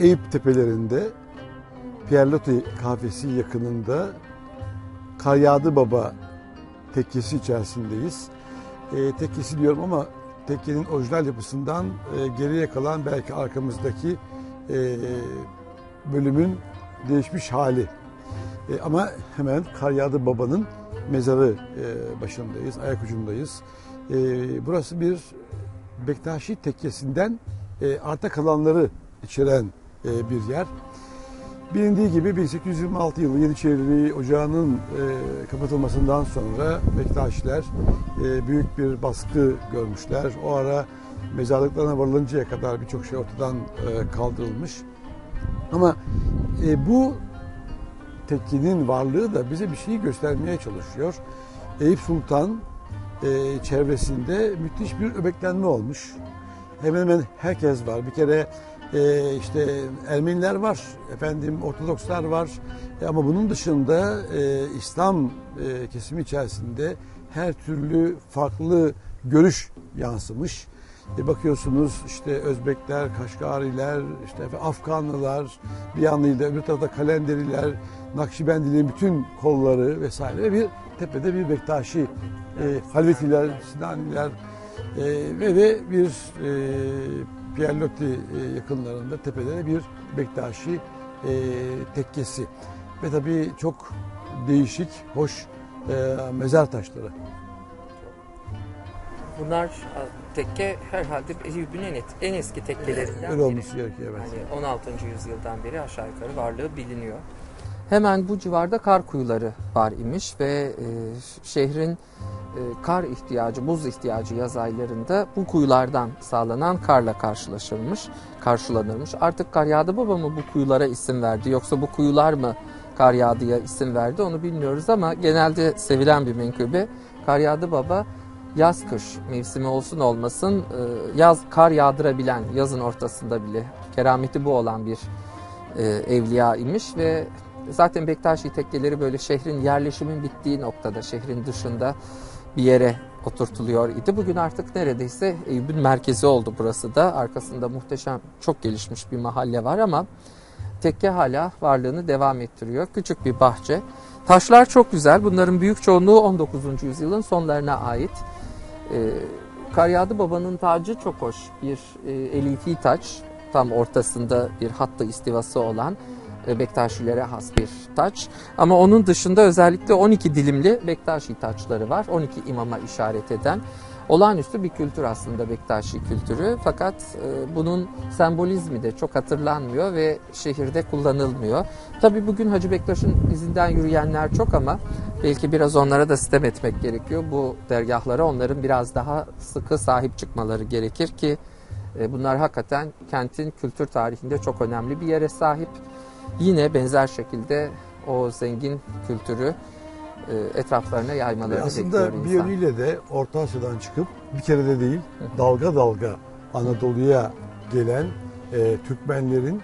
Eyüp tepelerinde Pierlotti kahvesi yakınında Karyadi Baba tekkesi içerisindeyiz. E, tekkesi diyorum ama tekkenin orijinal yapısından e, geriye kalan belki arkamızdaki e, bölümün değişmiş hali. E, ama hemen Karyadi Baba'nın mezarı e, başındayız, ayak ucundayız. E, burası bir Bektaşi tekkesinden e, arta kalanları içeren bir yer. Bilindiği gibi 1826 yılı Yeniçeri Ocağı'nın e, kapatılmasından sonra Bektaşiler e, büyük bir baskı görmüşler. O ara mezarlıklarına varılıncaya kadar birçok şey ortadan e, kaldırılmış. Ama e, bu tekkinin varlığı da bize bir şeyi göstermeye çalışıyor. Eyüp Sultan e, çevresinde müthiş bir öbeklenme olmuş. Hemen hemen herkes var. Bir kere e, işte Ermeniler var, efendim Ortodokslar var. E, ama bunun dışında e, İslam e, kesimi içerisinde her türlü farklı görüş yansımış. E, bakıyorsunuz işte Özbekler, Kaşgariler, işte Afganlılar, bir yanıyla öbür tarafta Kalenderiler, Nakşibendilerin bütün kolları vesaire bir tepede bir Bektaşi e, Halvetiler, Sinaniler e, ve de bir e, Pierlotti e, yakınlarında tepede de bir Bektaşi e, tekkesi ve tabii çok değişik, hoş e, mezar taşları. Bunlar tekke herhalde Eyüp'ün en, en eski tekkelerinden Öyle biri. olması gerekiyor evet. Yani 16. yüzyıldan beri aşağı yukarı varlığı biliniyor. Hemen bu civarda kar kuyuları var imiş ve e, şehrin kar ihtiyacı, buz ihtiyacı yaz aylarında bu kuyulardan sağlanan karla karşılaşılmış, karşılanırmış. Artık kar yağdı baba mı bu kuyulara isim verdi yoksa bu kuyular mı kar yağdıya isim verdi onu bilmiyoruz ama genelde sevilen bir menkıbe kar yağdı baba yaz kış mevsimi olsun olmasın e, yaz kar yağdırabilen yazın ortasında bile kerameti bu olan bir e, evliya imiş ve zaten Bektaşi tekkeleri böyle şehrin yerleşimin bittiği noktada şehrin dışında bir yere oturtuluyor idi. Bugün artık neredeyse Eyüp'ün merkezi oldu burası da. Arkasında muhteşem çok gelişmiş bir mahalle var ama tekke hala varlığını devam ettiriyor. Küçük bir bahçe. Taşlar çok güzel. Bunların büyük çoğunluğu 19. yüzyılın sonlarına ait. Ee, Karyadı Baba'nın tacı çok hoş. Bir e, elifi taç. Tam ortasında bir hattı istivası olan Bektaşilere has bir taç. Ama onun dışında özellikle 12 dilimli Bektaşi taçları var. 12 imama işaret eden. Olağanüstü bir kültür aslında Bektaşi kültürü. Fakat e, bunun sembolizmi de çok hatırlanmıyor ve şehirde kullanılmıyor. Tabii bugün Hacı Bektaş'ın izinden yürüyenler çok ama belki biraz onlara da sitem etmek gerekiyor. Bu dergahlara onların biraz daha sıkı sahip çıkmaları gerekir ki e, bunlar hakikaten kentin kültür tarihinde çok önemli bir yere sahip. Yine benzer şekilde o zengin kültürü e, etraflarına yaymalarını Aslında bekliyor bir insan. yönüyle de Orta Asya'dan çıkıp bir kere de değil dalga dalga Anadolu'ya gelen e, Türkmenlerin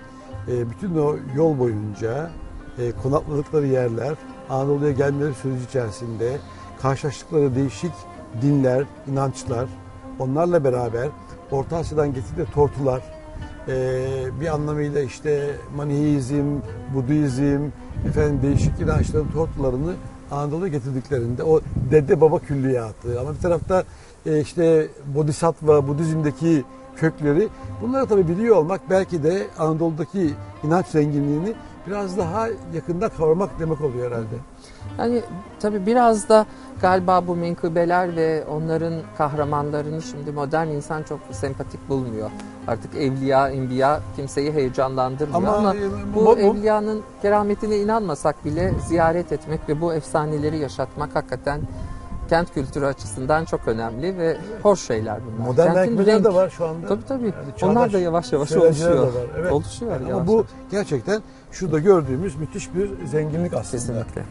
e, bütün o yol boyunca e, konakladıkları yerler Anadolu'ya gelmeleri süreci içerisinde karşılaştıkları değişik dinler, inançlar onlarla beraber Orta Asya'dan getirdikleri tortular bir anlamıyla işte Maniheizm, Budizm, efendim değişik inançların tortularını Anadolu'ya getirdiklerinde o dede baba külliyatı ama bir tarafta e, işte Bodhisattva, Budizm'deki kökleri bunları tabii biliyor olmak belki de Anadolu'daki inanç zenginliğini biraz daha yakında kavramak demek oluyor herhalde. Yani tabii biraz da galiba bu menkıbeler ve onların kahramanlarını şimdi modern insan çok sempatik bulmuyor. Artık evliya, enbiya kimseyi heyecanlandırmıyor Ama, ama, bu, bu- bu- evliyanın kerametine inanmasak bile ziyaret etmek ve bu efsaneleri yaşatmak hakikaten kent kültürü açısından çok önemli ve hoş şeyler bunlar. Modern Kentin de var şu anda. Tabii tabii. Yani Onlar da yavaş yavaş oluşuyor. evet. Oluşuyor Yani yavaş ama bu gerçekten şurada gördüğümüz müthiş bir zenginlik aslında. Kesinlikle.